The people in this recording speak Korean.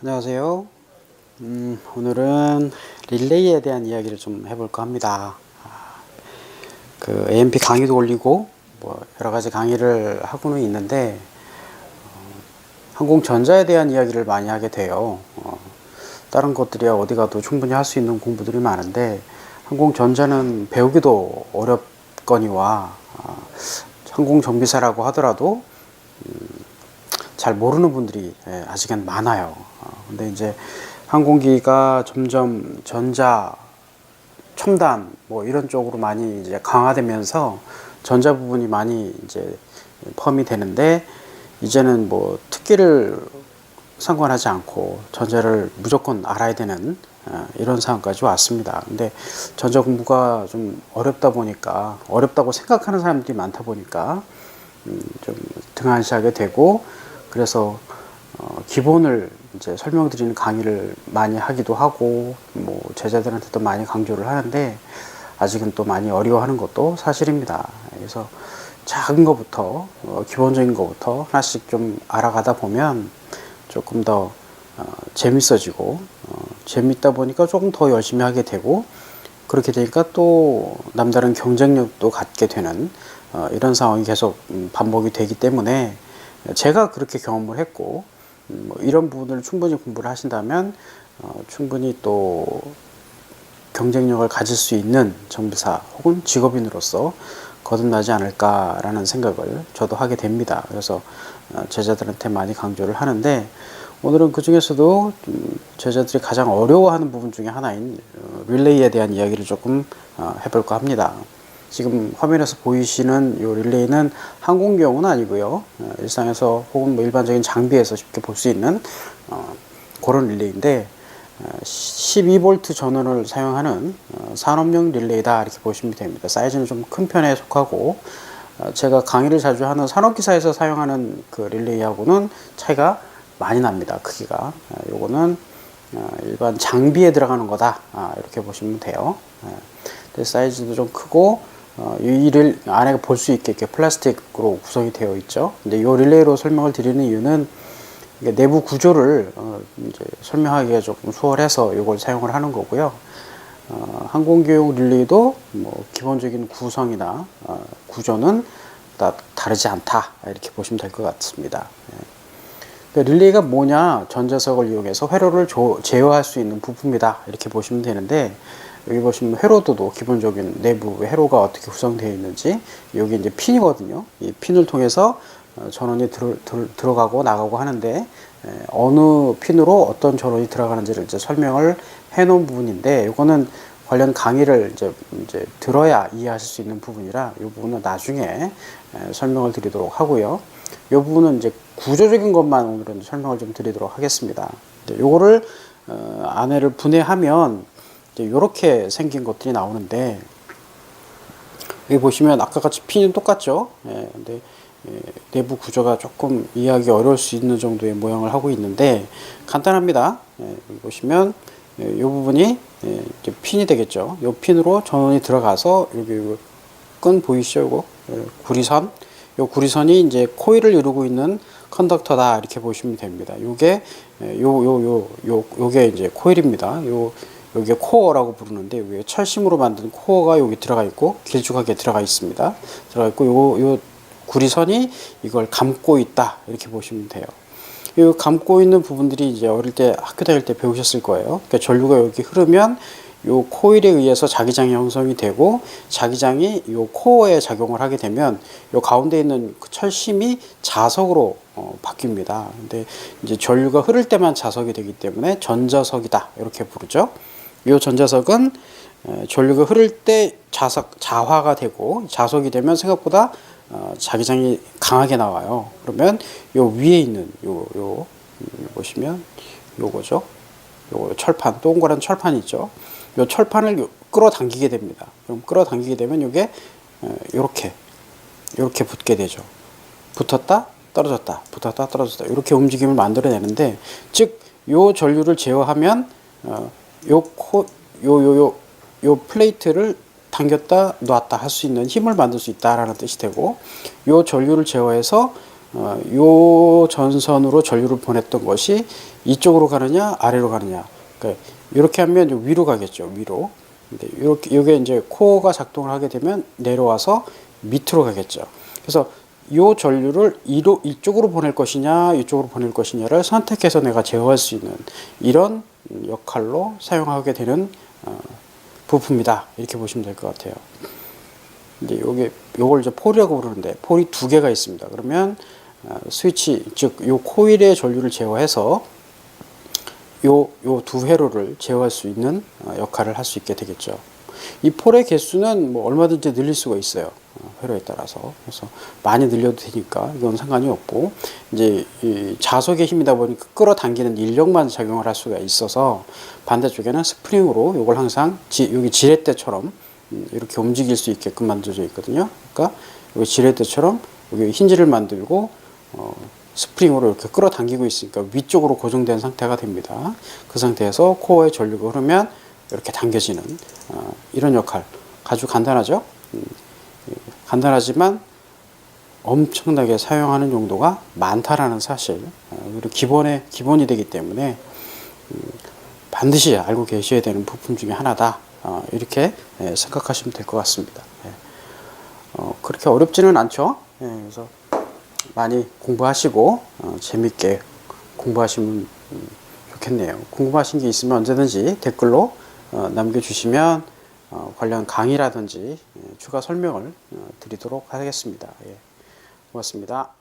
안녕하세요. 음, 오늘은 릴레이에 대한 이야기를 좀 해볼까 합니다. 아, 그 AMP 강의도 올리고 뭐 여러 가지 강의를 하고는 있는데 어, 항공전자에 대한 이야기를 많이 하게 돼요. 어, 다른 것들이야 어디 가도 충분히 할 수 있는 공부들이 많은데 항공전자는 배우기도 어렵거니와 아, 항공정비사라고 하더라도 잘 모르는 분들이 예, 아직은 많아요. 어, 근데 이제 항공기가 점점 전자, 첨단 뭐 이런 쪽으로 많이 이제 강화되면서 전자 부분이 많이 이제 포함이 되는데 이제는 뭐 특기를 상관하지 않고 전자를 무조건 알아야 되는 어, 이런 상황까지 왔습니다. 근데 전자 공부가 좀 어렵다 보니까 어렵다고 생각하는 사람들이 많다 보니까 음, 좀 등한시하게 되고 그래서 어, 기본을 이제 설명드리는 강의를 많이 하기도 하고 뭐 제자들한테도 많이 강조를 하는데 아직은 또 많이 어려워하는 것도 사실입니다. 그래서 작은 것부터 어, 기본적인 것부터 하나씩 좀 알아가다 보면 조금 더 어, 재밌어지고 어, 재밌다 보니까 조금 더 열심히 하게 되고 그렇게 되니까 또 남다른 경쟁력도 갖게 되는 어, 이런 상황이 계속 음, 반복이 되기 때문에 제가 그렇게 경험을 했고 음, 뭐 이런 부분을 충분히 공부를 하신다면 어, 충분히 또 경쟁력을 가질 수 있는 정비사 혹은 직업인으로서 거듭나지 않을까라는 생각을 저도 하게 됩니다. 그래서 어, 제자들한테 많이 강조를 하는데 오늘은 그 중에서도 좀 제자들이 가장 어려워하는 부분 중에 하나인 어, 릴레이에 대한 이야기를 조금 어, 해볼까 합니다. 지금 화면에서 보이시는 이 릴레이는 항공기용은 아니고요. 어, 일상에서 혹은 뭐 일반적인 장비에서 쉽게 볼 수 있는 어, 그런 릴레이인데 어, 12V 전원을 사용하는 어, 산업용 릴레이다 이렇게 보시면 됩니다. 사이즈는 좀 큰 편에 속하고 어, 제가 강의를 자주 하는 산업기사에서 사용하는 그 릴레이하고는 차이가 많이 납니다. 크기가. 어, 요거는 어, 일반 장비에 들어가는 거다 아, 이렇게 보시면 돼요. 예. 사이즈도 좀 크고 어, 이를 안에 볼 수 있게 이렇게 플라스틱으로 구성이 되어 있죠. 근데 이 릴레이로 설명을 드리는 이유는 내부 구조를 어, 이제 설명하기가 조금 수월해서 이걸 사용을 하는 거고요. 어, 항공기용 릴레이도 뭐 기본적인 구성이나 어, 구조는 다 다르지 않다 이렇게 보시면 될 것 같습니다. 예. 그 릴레이가 뭐냐? 전자석을 이용해서 회로를 조- 제어할 수 있는 부품이다 이렇게 보시면 되는데 여기 보시면 회로도도 기본적인 내부 회로가 어떻게 구성되어 있는지 여기 이제 핀이거든요. 이 핀을 통해서 어, 전원이 들어, 들, 들어 가고 나가고 하는데 에, 어느 핀으로 어떤 전원이 들어가는지를 이제 설명을 해놓은 부분인데 이거는 관련 강의를 이제, 이제 들어야 이해하실 수 있는 부분이라 이 부분은 나중에 에, 설명을 드리도록 하고요. 이 부분은 이제 구조적인 것만 오늘은 설명을 좀 드리도록 하겠습니다. 요거를 어, 안에를 분해하면 이렇게 생긴 것들이 나오는데 여기 보시면 아까 같이 핀은 똑같죠. 예, 근데 예, 내부 구조가 조금 이해하기 어려울 수 있는 정도의 모양을 하고 있는데 간단합니다. 예, 보시면 예, 이 부분이 예, 이제 핀이 되겠죠. 이 핀으로 전원이 들어가서 여기 끈 보이시죠? 이거 예, 구리선. 이 구리선이 이제 코일을 이루고 있는 컨덕터다 이렇게 보시면 됩니다. 요게 예, 요요 요 요 요게 이제 코일입니다. 요 여기에 코어라고 부르는데 여기에 철심으로 만든 코어가 여기 들어가 있고 길쭉하게 들어가 있습니다. 들어가 있고 요 요 구리선이 이걸 감고 있다 이렇게 보시면 돼요. 이 감고 있는 부분들이 이제 어릴 때 학교 다닐 때 배우셨을 거예요. 그러니까 전류가 여기 흐르면 요 코일에 의해서 자기장이 형성이 되고 자기장이 요 코어에 작용을 하게 되면 요 가운데 있는 그 철심이 자석으로 어, 바뀝니다. 근데 이제 전류가 흐를 때만 자석이 되기 때문에 전자석이다 이렇게 부르죠. 요 전자석은 에, 전류가 흐를 때 자석 자화가 되고 자석이 되면 생각보다 어, 자기장이 강하게 나와요. 그러면 요 위에 있는 요 요 보시면 요거죠. 요 철판 동그란 철판 있죠. 요 철판을 요- 끌어당기게 됩니다. 그럼 끌어당기게 되면 요게 이렇게 이렇게 붙게 되죠. 붙었다 떨어졌다 붙었다 떨어졌다 이렇게 움직임을 만들어내는데 즉 요 전류를 제어하면 어, 요 코 요 요 요 요 플레이트를 당겼다 놨다 할 수 있는 힘을 만들 수 있다라는 뜻이 되고 요 전류를 제어해서 어, 요 전선으로 전류를 보냈던 것이 이쪽으로 가느냐 아래로 가느냐. 그러니까 이렇게 하면 좀 위로 가겠죠 위로. 근데 이렇게 이게 이제 코어가 작동을 하게 되면 내려와서 밑으로 가겠죠. 그래서 요 전류를 이로 이쪽으로 보낼 것이냐 이쪽으로 보낼 것이냐를 선택해서 내가 제어할 수 있는 이런 역할로 사용하게 되는 어, 부품이다 이렇게 보시면 될 것 같아요. 이제 요게 요걸 이제 폴이라고 부르는데 폴이 두 개가 있습니다. 그러면 어, 스위치 즉 요 코일의 전류를 제어해서 요 요 두 회로를 제어할 수 있는 어, 역할을 할 수 있게 되겠죠. 이 폴의 개수는 뭐 얼마든지 늘릴 수가 있어요. 어, 회로에 따라서. 그래서 많이 늘려도 되니까 이건 상관이 없고 이제 이 자석의 힘이다 보니까 끌어당기는 인력만 작용을 할 수가 있어서 반대쪽에는 스프링으로 이걸 항상 지, 여기 지렛대처럼 음, 이렇게 움직일 수 있게끔 만들어져 있거든요. 그러니까 여기 지렛대처럼 여기 힌지를 만들고 어, 스프링으로 이렇게 끌어당기고 있으니까 위쪽으로 고정된 상태가 됩니다. 그 상태에서 코어에 전류가 흐르면 이렇게 당겨지는 어, 이런 역할 아주 간단하죠. 음, 간단하지만 엄청나게 사용하는 용도가 많다라는 사실 어, 그리고 기본의 기본이 되기 때문에 음, 반드시 알고 계셔야 되는 부품 중에 하나다 어, 이렇게 예, 생각하시면 될 것 같습니다. 예. 어, 그렇게 어렵지는 않죠. 예, 그래서 많이 공부하시고 어, 재밌게 공부하시면 음, 좋겠네요. 궁금하신 게 있으면 언제든지 댓글로 어, 남겨주시면 어, 관련 강의라든지 예, 추가 설명을 어, 드리도록 하겠습니다. 예, 고맙습니다.